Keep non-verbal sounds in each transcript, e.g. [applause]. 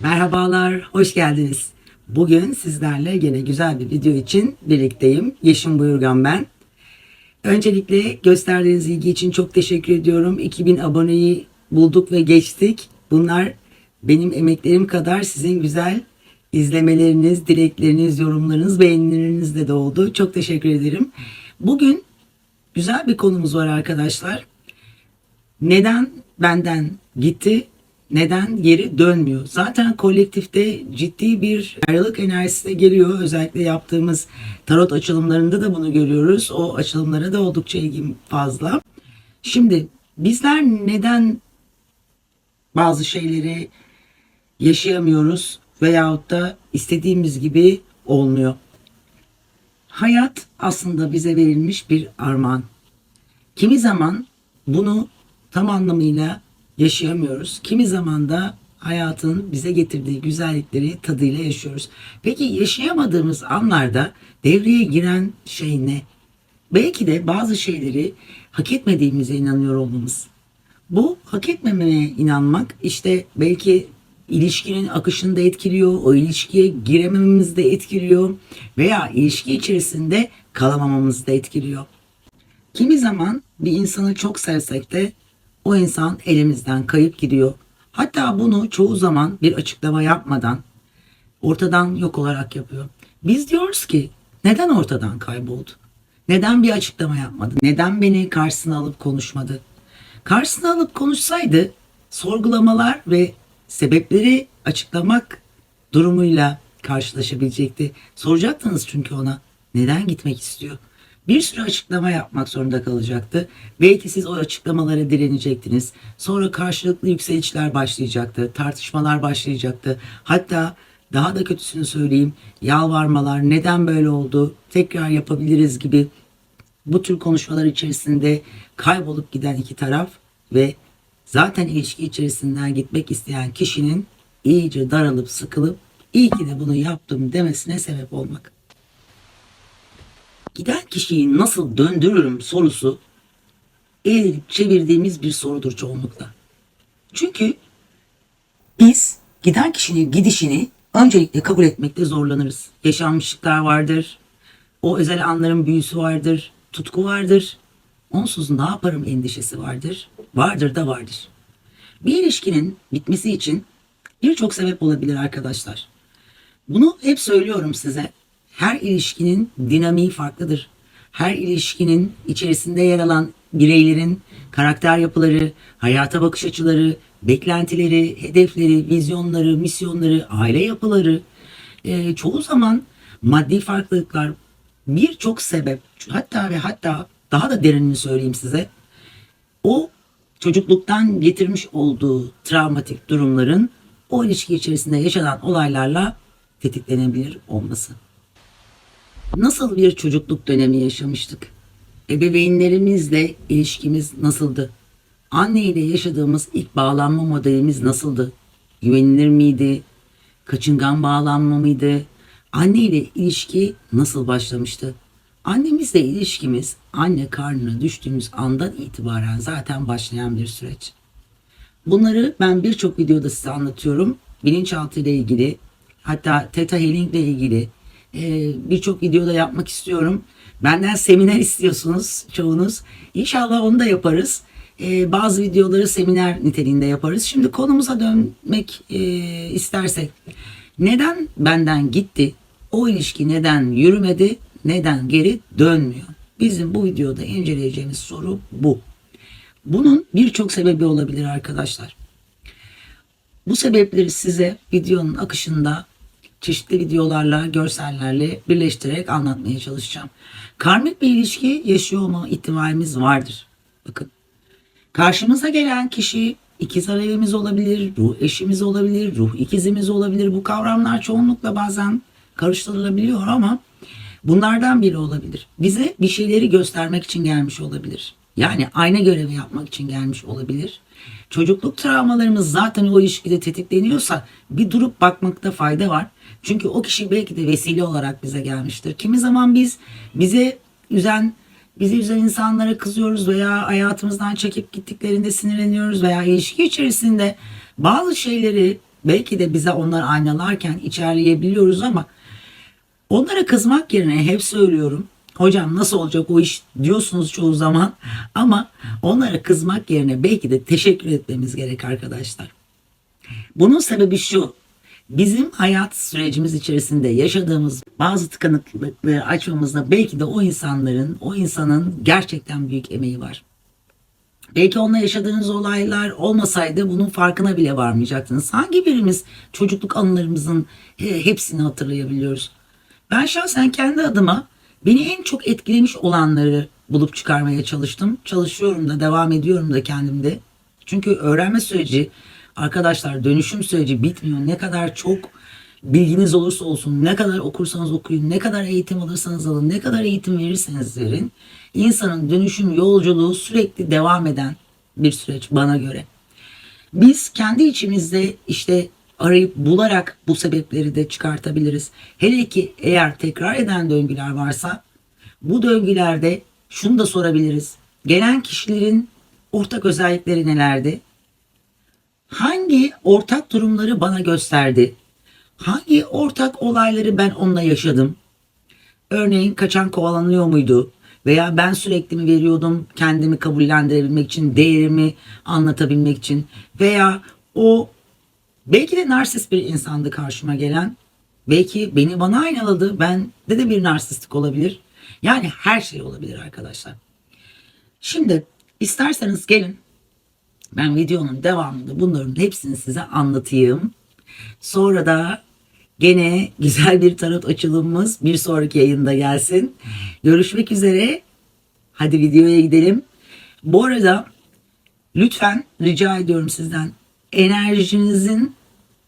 Merhabalar, hoş geldiniz. Bugün sizlerle gene güzel bir video için birlikteyim. Yeşim Buyurgan ben. Öncelikle gösterdiğiniz ilgi için çok teşekkür ediyorum. 2000 aboneyi bulduk ve geçtik. Bunlar benim emeklerim kadar sizin güzel izlemeleriniz, dilekleriniz, yorumlarınız, beğenilerinizle de oldu. Çok teşekkür ederim. Bugün güzel bir konumuz var arkadaşlar. Neden benden gitti? Neden geri dönmüyor? Zaten kolektifte ciddi bir ayrılık enerjisi de geliyor. Özellikle yaptığımız tarot açılımlarında da bunu görüyoruz. O açılımlara da oldukça ilgim fazla. Şimdi bizler neden bazı şeyleri yaşayamıyoruz veyahut da istediğimiz gibi olmuyor? Hayat aslında bize verilmiş bir armağan. Kimi zaman bunu tam anlamıyla yaşayamıyoruz. Kimi zaman da hayatın bize getirdiği güzellikleri tadıyla yaşıyoruz. Peki yaşayamadığımız anlarda devreye giren şey ne? Belki de bazı şeyleri hak etmediğimize inanıyor olmamız. Bu hak etmemeye inanmak işte belki ilişkinin akışını da etkiliyor, o ilişkiye giremememizi de etkiliyor veya ilişki içerisinde kalamamamızı da etkiliyor. Kimi zaman bir insanı çok sevsek de o insan elimizden kayıp gidiyor. Hatta bunu çoğu zaman bir açıklama yapmadan ortadan yok olarak yapıyor. Biz diyoruz ki neden ortadan kayboldu? Neden bir açıklama yapmadı? Neden beni karşısına alıp konuşmadı? Karşısına alıp konuşsaydı sorgulamalar ve sebepleri açıklamak durumuyla karşılaşabilecekti. Soracaktınız çünkü ona neden gitmek istiyor? Bir sürü açıklama yapmak zorunda kalacaktı. Belki siz o açıklamalara direnecektiniz. Sonra karşılıklı yükselişler başlayacaktı. Tartışmalar başlayacaktı. Hatta daha da kötüsünü söyleyeyim. Yalvarmalar, neden böyle oldu, tekrar yapabiliriz gibi bu tür konuşmalar içerisinde kaybolup giden iki taraf ve zaten ilişki içerisinden gitmek isteyen kişinin iyice daralıp sıkılıp iyi ki de bunu yaptım demesine sebep olmak. Giden kişiyi nasıl döndürürüm sorusu eğilip çevirdiğimiz bir sorudur çoğunlukla. Çünkü biz giden kişinin gidişini öncelikle kabul etmekte zorlanırız. Yaşanmışlıklar vardır. O özel anların büyüsü vardır. Tutku vardır. Onsuz ne yaparım endişesi vardır. Vardır da vardır. Bir ilişkinin bitmesi için birçok sebep olabilir arkadaşlar. Bunu hep söylüyorum size. Her ilişkinin dinamiği farklıdır. Her ilişkinin içerisinde yer alan bireylerin karakter yapıları, hayata bakış açıları, beklentileri, hedefleri, vizyonları, misyonları, aile yapıları, e, çoğu zaman maddi farklılıklar, birçok sebep, hatta ve hatta daha da derinini söyleyeyim size, o çocukluktan getirmiş olduğu travmatik durumların o ilişki içerisinde yaşanan olaylarla tetiklenebilir olması. Nasıl bir çocukluk dönemi yaşamıştık? Ebeveynlerimizle ilişkimiz nasıldı? Anne ile yaşadığımız ilk bağlanma modelimiz nasıldı? Güvenilir miydi? Kaçıngan bağlanma mıydı? Anne ile ilişki nasıl başlamıştı? Annemizle ilişkimiz anne karnına düştüğümüz andan itibaren zaten başlayan bir süreç. Bunları ben birçok videoda size anlatıyorum. Bilinçaltı ile ilgili, hatta Theta Healing ile ilgili e, birçok videoda yapmak istiyorum. Benden seminer istiyorsunuz çoğunuz. İnşallah onu da yaparız. E, bazı videoları seminer niteliğinde yaparız. Şimdi konumuza dönmek e, istersek. Neden benden gitti? O ilişki neden yürümedi? Neden geri dönmüyor? Bizim bu videoda inceleyeceğimiz soru bu. Bunun birçok sebebi olabilir arkadaşlar. Bu sebepleri size videonun akışında çeşitli videolarla, görsellerle birleştirerek anlatmaya çalışacağım. Karmik bir ilişki yaşıyor olma ihtimalimiz vardır. Bakın. Karşımıza gelen kişi ikiz alevimiz olabilir, ruh eşimiz olabilir, ruh ikizimiz olabilir. Bu kavramlar çoğunlukla bazen karıştırılabiliyor ama bunlardan biri olabilir. Bize bir şeyleri göstermek için gelmiş olabilir. Yani ayna görevi yapmak için gelmiş olabilir. Çocukluk travmalarımız zaten o ilişkide tetikleniyorsa bir durup bakmakta fayda var. Çünkü o kişi belki de vesile olarak bize gelmiştir. Kimi zaman biz bize üzen bizi üzen insanlara kızıyoruz veya hayatımızdan çekip gittiklerinde sinirleniyoruz veya ilişki içerisinde bazı şeyleri belki de bize onlar aynalarken içerleyebiliyoruz ama onlara kızmak yerine hep söylüyorum. Hocam nasıl olacak o iş diyorsunuz çoğu zaman [laughs] ama onlara kızmak yerine belki de teşekkür etmemiz gerek arkadaşlar. Bunun sebebi şu. Bizim hayat sürecimiz içerisinde yaşadığımız bazı tıkanıklıkları açmamızda belki de o insanların, o insanın gerçekten büyük emeği var. Belki onunla yaşadığınız olaylar olmasaydı bunun farkına bile varmayacaktınız. Hangi birimiz çocukluk anılarımızın e, hepsini hatırlayabiliyoruz? Ben şahsen kendi adıma beni en çok etkilemiş olanları bulup çıkarmaya çalıştım. Çalışıyorum da devam ediyorum da kendimde. Çünkü öğrenme süreci arkadaşlar dönüşüm süreci bitmiyor. Ne kadar çok bilginiz olursa olsun, ne kadar okursanız okuyun, ne kadar eğitim alırsanız alın, ne kadar eğitim verirseniz verin. insanın dönüşüm yolculuğu sürekli devam eden bir süreç bana göre. Biz kendi içimizde işte arayıp bularak bu sebepleri de çıkartabiliriz. Hele ki eğer tekrar eden döngüler varsa bu döngülerde şunu da sorabiliriz. Gelen kişilerin ortak özellikleri nelerdi? Hangi ortak durumları bana gösterdi? Hangi ortak olayları ben onunla yaşadım? Örneğin kaçan kovalanıyor muydu? Veya ben sürekli mi veriyordum kendimi kabullendirebilmek için, değerimi anlatabilmek için? Veya o belki de narsist bir insandı karşıma gelen. Belki beni bana aynaladı. Ben de de bir narsistik olabilir. Yani her şey olabilir arkadaşlar. Şimdi isterseniz gelin ben videonun devamında bunların hepsini size anlatayım. Sonra da gene güzel bir tarot açılımımız bir sonraki yayında gelsin. Görüşmek üzere. Hadi videoya gidelim. Bu arada lütfen rica ediyorum sizden enerjinizin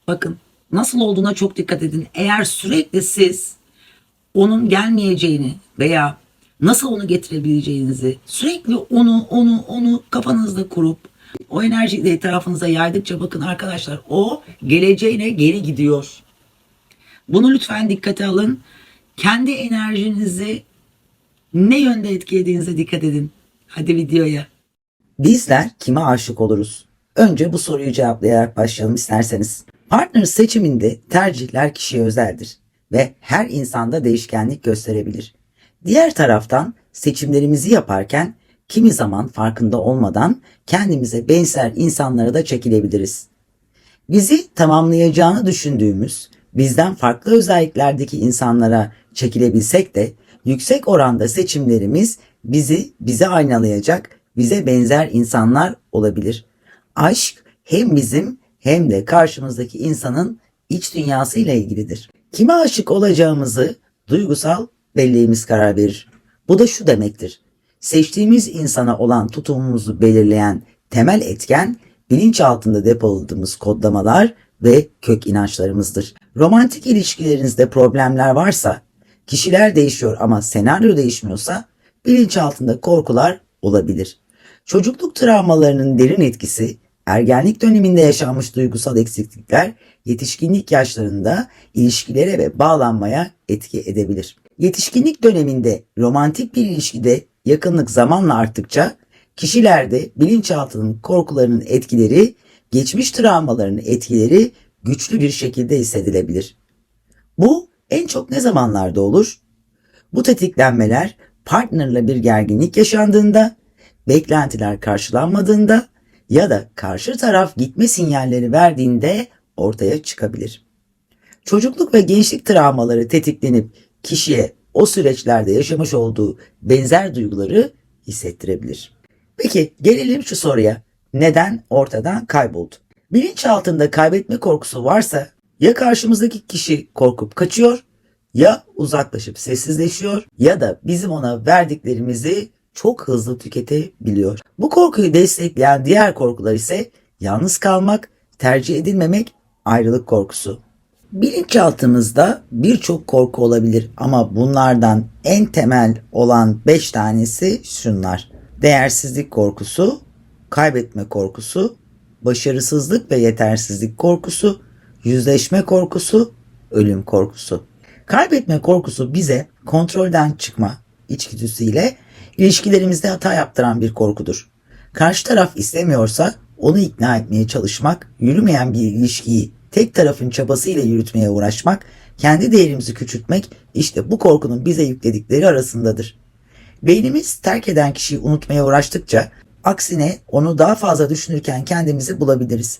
bakın nasıl olduğuna çok dikkat edin. Eğer sürekli siz onun gelmeyeceğini veya nasıl onu getirebileceğinizi sürekli onu onu onu kafanızda kurup o enerjiyi de etrafınıza yaydıkça bakın arkadaşlar o geleceğine geri gidiyor. Bunu lütfen dikkate alın. Kendi enerjinizi ne yönde etkilediğinize dikkat edin. Hadi videoya. Bizler kime aşık oluruz? Önce bu soruyu cevaplayarak başlayalım isterseniz. Partner seçiminde tercihler kişiye özeldir ve her insanda değişkenlik gösterebilir. Diğer taraftan seçimlerimizi yaparken kimi zaman farkında olmadan kendimize benzer insanlara da çekilebiliriz. Bizi tamamlayacağını düşündüğümüz bizden farklı özelliklerdeki insanlara çekilebilsek de yüksek oranda seçimlerimiz bizi bize aynalayacak, bize benzer insanlar olabilir. Aşk hem bizim hem de karşımızdaki insanın iç dünyası ile ilgilidir. Kime aşık olacağımızı duygusal belleğimiz karar verir. Bu da şu demektir. Seçtiğimiz insana olan tutumumuzu belirleyen temel etken bilinç altında depoladığımız kodlamalar ve kök inançlarımızdır. Romantik ilişkilerinizde problemler varsa, kişiler değişiyor ama senaryo değişmiyorsa bilinç altında korkular olabilir. Çocukluk travmalarının derin etkisi, ergenlik döneminde yaşanmış duygusal eksiklikler yetişkinlik yaşlarında ilişkilere ve bağlanmaya etki edebilir. Yetişkinlik döneminde romantik bir ilişkide yakınlık zamanla arttıkça kişilerde bilinçaltının korkularının etkileri, geçmiş travmalarının etkileri güçlü bir şekilde hissedilebilir. Bu en çok ne zamanlarda olur? Bu tetiklenmeler partnerle bir gerginlik yaşandığında, beklentiler karşılanmadığında ya da karşı taraf gitme sinyalleri verdiğinde ortaya çıkabilir. Çocukluk ve gençlik travmaları tetiklenip kişiye o süreçlerde yaşamış olduğu benzer duyguları hissettirebilir. Peki gelelim şu soruya. Neden ortadan kayboldu? Bilinç altında kaybetme korkusu varsa ya karşımızdaki kişi korkup kaçıyor ya uzaklaşıp sessizleşiyor ya da bizim ona verdiklerimizi çok hızlı tüketebiliyor. Bu korkuyu destekleyen diğer korkular ise yalnız kalmak, tercih edilmemek, ayrılık korkusu. Bilinçaltımızda birçok korku olabilir ama bunlardan en temel olan 5 tanesi şunlar. Değersizlik korkusu, kaybetme korkusu, başarısızlık ve yetersizlik korkusu, yüzleşme korkusu, ölüm korkusu. Kaybetme korkusu bize kontrolden çıkma içgüdüsüyle ilişkilerimizde hata yaptıran bir korkudur. Karşı taraf istemiyorsa onu ikna etmeye çalışmak yürümeyen bir ilişkiyi tek tarafın çabasıyla yürütmeye uğraşmak, kendi değerimizi küçültmek işte bu korkunun bize yükledikleri arasındadır. Beynimiz terk eden kişiyi unutmaya uğraştıkça aksine onu daha fazla düşünürken kendimizi bulabiliriz.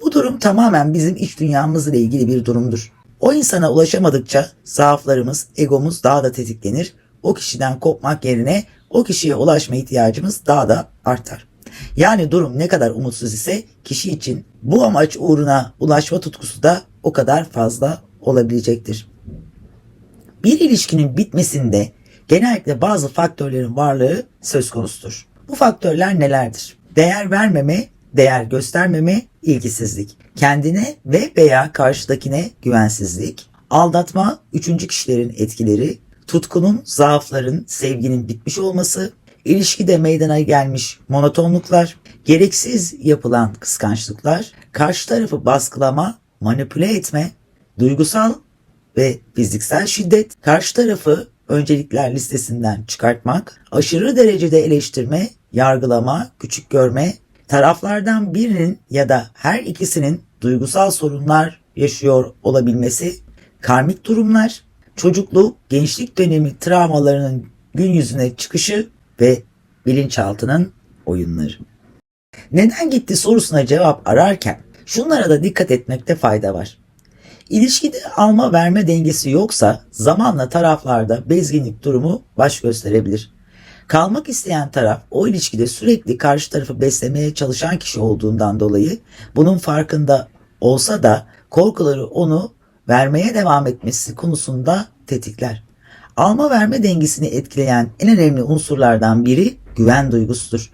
Bu durum tamamen bizim iç dünyamızla ilgili bir durumdur. O insana ulaşamadıkça zaaflarımız, egomuz daha da tetiklenir. O kişiden kopmak yerine o kişiye ulaşma ihtiyacımız daha da artar. Yani durum ne kadar umutsuz ise kişi için bu amaç uğruna ulaşma tutkusu da o kadar fazla olabilecektir. Bir ilişkinin bitmesinde genellikle bazı faktörlerin varlığı söz konusudur. Bu faktörler nelerdir? Değer vermeme, değer göstermeme, ilgisizlik. Kendine ve veya karşıdakine güvensizlik. Aldatma, üçüncü kişilerin etkileri. Tutkunun, zaafların, sevginin bitmiş olması. İlişkide meydana gelmiş monotonluklar. Gereksiz yapılan kıskançlıklar. Karşı tarafı baskılama, manipüle etme. Duygusal ve fiziksel şiddet, karşı tarafı öncelikler listesinden çıkartmak, aşırı derecede eleştirme, yargılama, küçük görme, taraflardan birinin ya da her ikisinin duygusal sorunlar yaşıyor olabilmesi, karmik durumlar, çocukluk, gençlik dönemi travmalarının gün yüzüne çıkışı ve bilinçaltının oyunları. Neden gitti sorusuna cevap ararken şunlara da dikkat etmekte fayda var. İlişkide alma verme dengesi yoksa zamanla taraflarda bezginlik durumu baş gösterebilir. Kalmak isteyen taraf o ilişkide sürekli karşı tarafı beslemeye çalışan kişi olduğundan dolayı bunun farkında olsa da korkuları onu vermeye devam etmesi konusunda tetikler. Alma verme dengesini etkileyen en önemli unsurlardan biri güven duygusudur.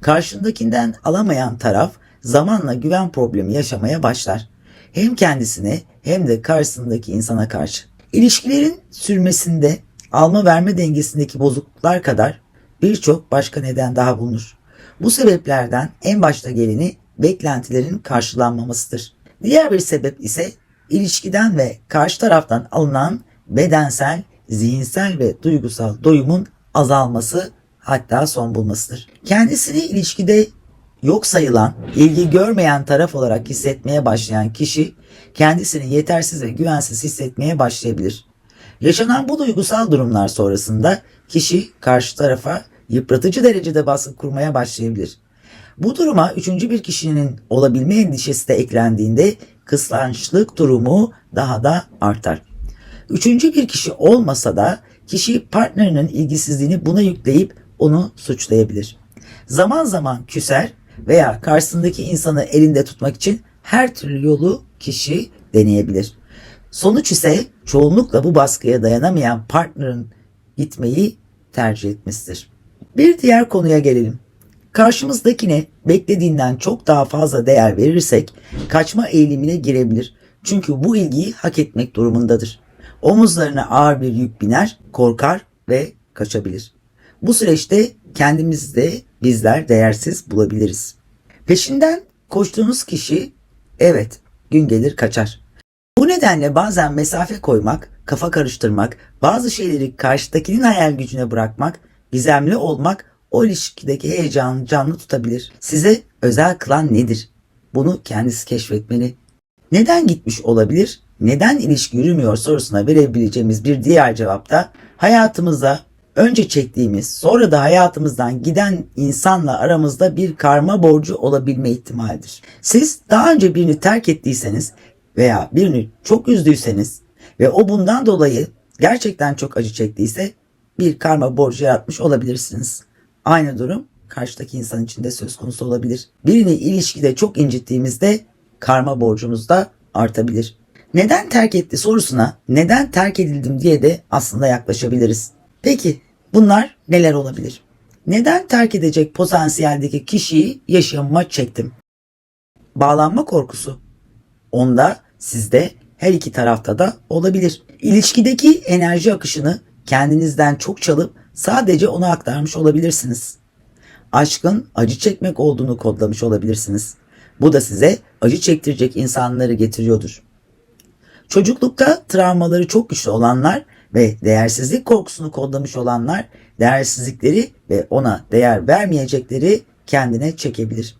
Karşındakinden alamayan taraf zamanla güven problemi yaşamaya başlar. Hem kendisine hem de karşısındaki insana karşı. İlişkilerin sürmesinde alma verme dengesindeki bozukluklar kadar birçok başka neden daha bulunur. Bu sebeplerden en başta geleni beklentilerin karşılanmamasıdır. Diğer bir sebep ise ilişkiden ve karşı taraftan alınan bedensel, zihinsel ve duygusal doyumun azalması hatta son bulmasıdır. Kendisini ilişkide yok sayılan, ilgi görmeyen taraf olarak hissetmeye başlayan kişi kendisini yetersiz ve güvensiz hissetmeye başlayabilir. Yaşanan bu duygusal durumlar sonrasında kişi karşı tarafa yıpratıcı derecede baskı kurmaya başlayabilir. Bu duruma üçüncü bir kişinin olabilme endişesi de eklendiğinde kıskançlık durumu daha da artar. Üçüncü bir kişi olmasa da kişi partnerinin ilgisizliğini buna yükleyip onu suçlayabilir. Zaman zaman küser veya karşısındaki insanı elinde tutmak için her türlü yolu kişi deneyebilir. Sonuç ise çoğunlukla bu baskıya dayanamayan partnerin gitmeyi tercih etmesidir. Bir diğer konuya gelelim. Karşımızdakine beklediğinden çok daha fazla değer verirsek kaçma eğilimine girebilir. Çünkü bu ilgiyi hak etmek durumundadır. Omuzlarına ağır bir yük biner, korkar ve kaçabilir. Bu süreçte kendimizi de bizler değersiz bulabiliriz. Peşinden koştuğunuz kişi evet gün gelir kaçar. Bu nedenle bazen mesafe koymak, kafa karıştırmak, bazı şeyleri karşıdakinin hayal gücüne bırakmak, gizemli olmak o ilişkideki heyecanı canlı tutabilir. Size özel kılan nedir? Bunu kendisi keşfetmeli. Neden gitmiş olabilir? Neden ilişki yürümüyor sorusuna verebileceğimiz bir diğer cevap da hayatımıza önce çektiğimiz sonra da hayatımızdan giden insanla aramızda bir karma borcu olabilme ihtimalidir. Siz daha önce birini terk ettiyseniz veya birini çok üzdüyseniz ve o bundan dolayı gerçekten çok acı çektiyse bir karma borcu yaratmış olabilirsiniz. Aynı durum karşıdaki insan için de söz konusu olabilir. Birini ilişkide çok incittiğimizde karma borcumuz da artabilir. Neden terk etti sorusuna neden terk edildim diye de aslında yaklaşabiliriz. Peki bunlar neler olabilir? Neden terk edecek potansiyeldeki kişiyi yaşamıma çektim? Bağlanma korkusu. Onda, sizde, her iki tarafta da olabilir. İlişkideki enerji akışını kendinizden çok çalıp sadece ona aktarmış olabilirsiniz. Aşkın acı çekmek olduğunu kodlamış olabilirsiniz. Bu da size acı çektirecek insanları getiriyordur. Çocuklukta travmaları çok güçlü olanlar ve değersizlik korkusunu kodlamış olanlar değersizlikleri ve ona değer vermeyecekleri kendine çekebilir.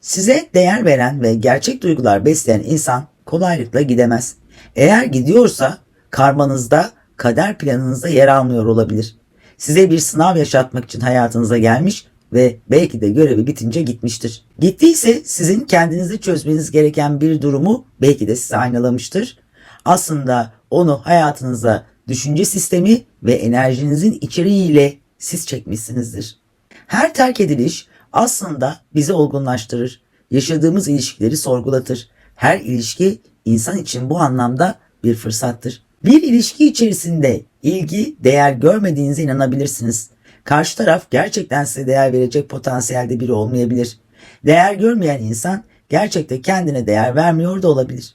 Size değer veren ve gerçek duygular besleyen insan kolaylıkla gidemez. Eğer gidiyorsa karmanızda, kader planınızda yer almıyor olabilir. Size bir sınav yaşatmak için hayatınıza gelmiş ve belki de görevi bitince gitmiştir. Gittiyse sizin kendinizde çözmeniz gereken bir durumu belki de size aynalamıştır. Aslında onu hayatınıza düşünce sistemi ve enerjinizin içeriğiyle siz çekmişsinizdir. Her terk ediliş aslında bizi olgunlaştırır. Yaşadığımız ilişkileri sorgulatır. Her ilişki insan için bu anlamda bir fırsattır. Bir ilişki içerisinde ilgi, değer görmediğinize inanabilirsiniz. Karşı taraf gerçekten size değer verecek potansiyelde biri olmayabilir. Değer görmeyen insan gerçekten kendine değer vermiyor da olabilir.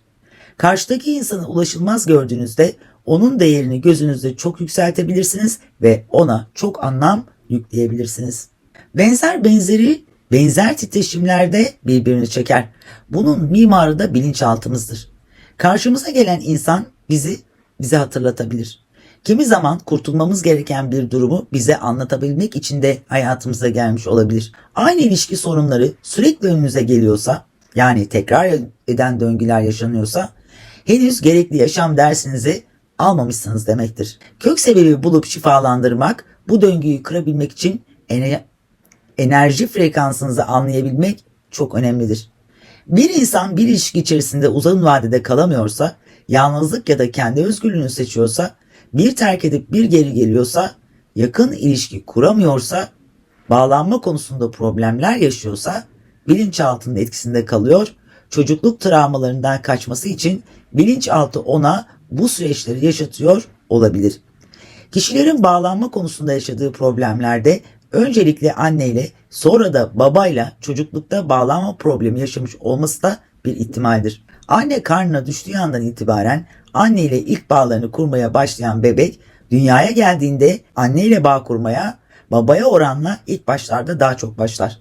Karşıdaki insanı ulaşılmaz gördüğünüzde onun değerini gözünüzde çok yükseltebilirsiniz ve ona çok anlam yükleyebilirsiniz. Benzer benzeri benzer titreşimlerde birbirini çeker. Bunun mimarı da bilinçaltımızdır. Karşımıza gelen insan bizi bize hatırlatabilir. Kimi zaman kurtulmamız gereken bir durumu bize anlatabilmek için de hayatımıza gelmiş olabilir. Aynı ilişki sorunları sürekli önünüze geliyorsa, yani tekrar eden döngüler yaşanıyorsa, henüz gerekli yaşam dersinizi almamışsınız demektir. Kök sebebi bulup şifalandırmak, bu döngüyü kırabilmek için ene- enerji frekansınızı anlayabilmek çok önemlidir. Bir insan bir ilişki içerisinde uzun vadede kalamıyorsa, yalnızlık ya da kendi özgürlüğünü seçiyorsa, bir terk edip bir geri geliyorsa, yakın ilişki kuramıyorsa, bağlanma konusunda problemler yaşıyorsa, bilinçaltının etkisinde kalıyor, çocukluk travmalarından kaçması için bilinçaltı ona bu süreçleri yaşatıyor olabilir. Kişilerin bağlanma konusunda yaşadığı problemlerde öncelikle anneyle sonra da babayla çocuklukta bağlanma problemi yaşamış olması da bir ihtimaldir. Anne karnına düştüğü andan itibaren anne ile ilk bağlarını kurmaya başlayan bebek dünyaya geldiğinde anne ile bağ kurmaya babaya oranla ilk başlarda daha çok başlar.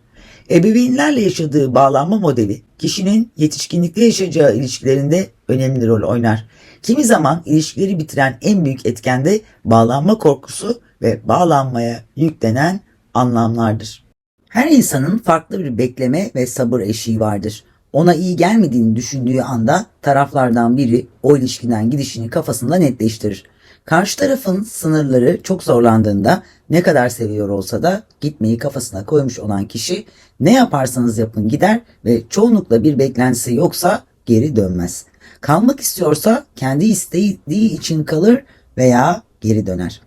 Ebeveynlerle yaşadığı bağlanma modeli kişinin yetişkinlikte yaşayacağı ilişkilerinde önemli rol oynar. Kimi zaman ilişkileri bitiren en büyük etken de bağlanma korkusu ve bağlanmaya yüklenen anlamlardır. Her insanın farklı bir bekleme ve sabır eşiği vardır. Ona iyi gelmediğini düşündüğü anda taraflardan biri o ilişkiden gidişini kafasında netleştirir. Karşı tarafın sınırları çok zorlandığında ne kadar seviyor olsa da gitmeyi kafasına koymuş olan kişi ne yaparsanız yapın gider ve çoğunlukla bir beklentisi yoksa geri dönmez. Kalmak istiyorsa kendi istediği için kalır veya geri döner.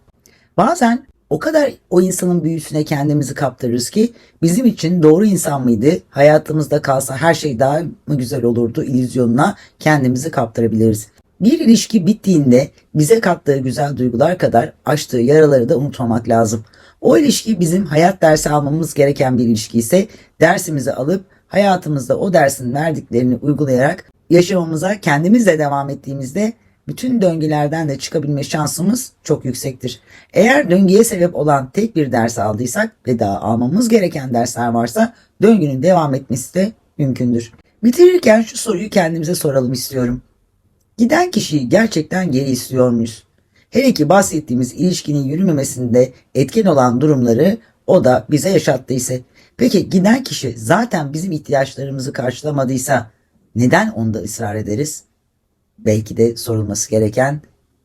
Bazen o kadar o insanın büyüsüne kendimizi kaptırırız ki bizim için doğru insan mıydı, hayatımızda kalsa her şey daha mı güzel olurdu illüzyonuna kendimizi kaptırabiliriz. Bir ilişki bittiğinde bize kattığı güzel duygular kadar açtığı yaraları da unutmamak lazım. O ilişki bizim hayat dersi almamız gereken bir ilişki ise dersimizi alıp hayatımızda o dersin verdiklerini uygulayarak yaşamamıza kendimizle devam ettiğimizde bütün döngülerden de çıkabilme şansımız çok yüksektir. Eğer döngüye sebep olan tek bir ders aldıysak ve daha almamız gereken dersler varsa döngünün devam etmesi de mümkündür. Bitirirken şu soruyu kendimize soralım istiyorum. Giden kişiyi gerçekten geri istiyor muyuz? Hele ki bahsettiğimiz ilişkinin yürümemesinde etken olan durumları o da bize yaşattıysa. Peki giden kişi zaten bizim ihtiyaçlarımızı karşılamadıysa neden onda ısrar ederiz? Belki de sorulması gereken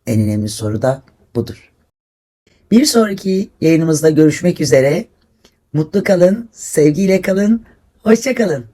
en önemli soru da budur. Bir sonraki yayınımızda görüşmek üzere. Mutlu kalın, sevgiyle kalın, hoşça kalın.